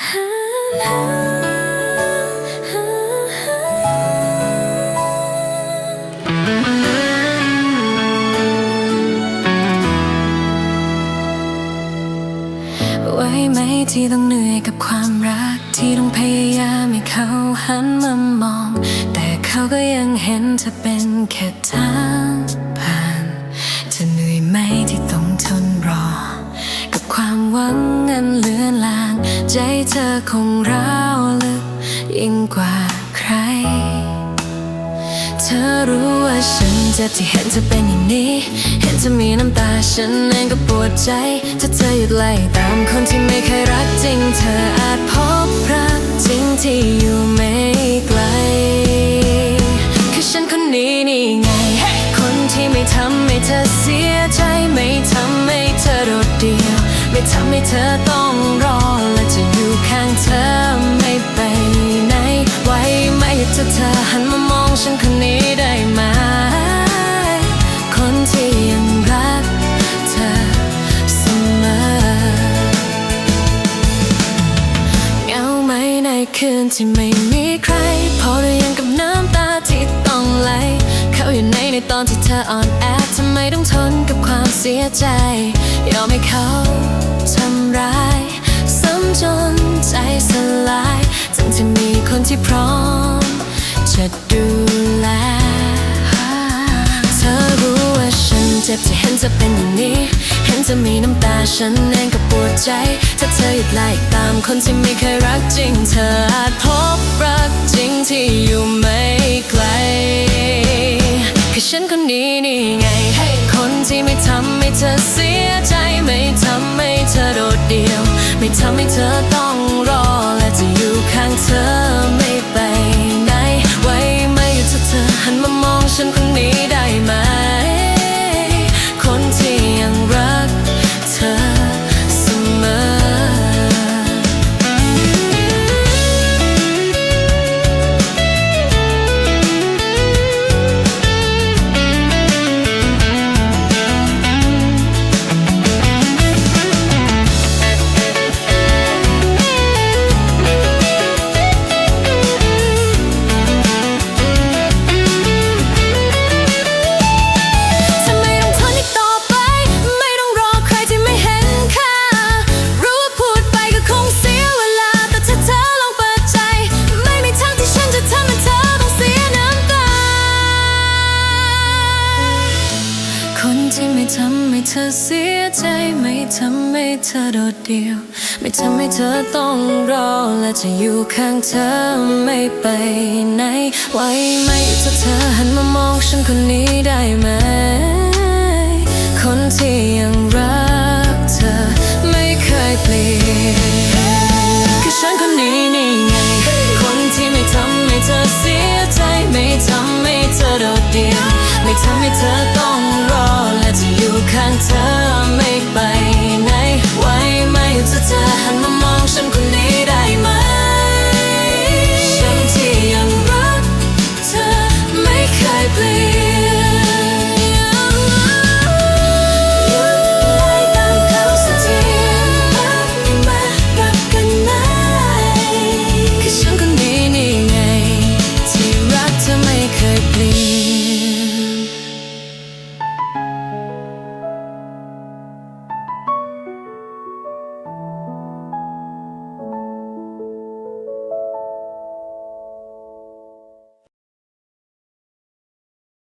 ไหวไหมที่ต้องเหนื่อยกับความรัก ที่ต้องพยายามให้เขาหันมามอง แต่เขาก็ยังเห็นเธอเป็นแค่ทาง ใจเธอคงร้าวลึกยิ่งกว่าใคร เธอรู้ว่าฉันเจ็บที่เห็นเธอเป็นอย่างนี้ เห็นเธอมีน้ำตาฉันเองก็ปวดใจถ้าเธอหยุดไล่ตามคนที่ไม่เคยรักจริง เธออาจพบรักจริงที่อยู่ไม่ไกล คือฉันคนนี้นี่ไง คนที่ไม่ทำให้เธอเสียใจ ไม่ทำให้เธอโดดเดี่ยว ไม่ทำให้เธอต้อง คืนที่ไม่มีใคร พอหรือยังกับน้ำตาที่ต้องไหล เขาอยู่ในในตอนที่เธออ่อนแอทำไมต้องทนกับความเสียใจ ยอมให้เขาทำร้ายซ้ำจนใจสลายทั้งที่มีคนที่พร้อม จะดูแล เธอรู้ว่าฉันเจ็บที่เห็นเธอเป็นอย่างนี้ ห็นจะมีน้ำตาฉันเองก็ปวดใจ ถ้าเธอหยุดไล่ตามคนที่ไม่เคยรักจริง เธออาจพบรักจริงที่อยู่ไม่ไกล คือฉันคนนี้นี่ไงคนที่ไม่ทำให้เธอเสียใจ ไม่ทำให้เธอโดดเดี่ยว ไม่ทำให้เธอต้อง ทำให้เธอโดดเดี่ยว ไม่ทำให้เธอต้องรอ และจะอยู่ข้างเธอไม่ไปไหน ไว้ไหมถ้าเธอหันมามองฉันคนนี้ได้ไหม คนที่ยังรัก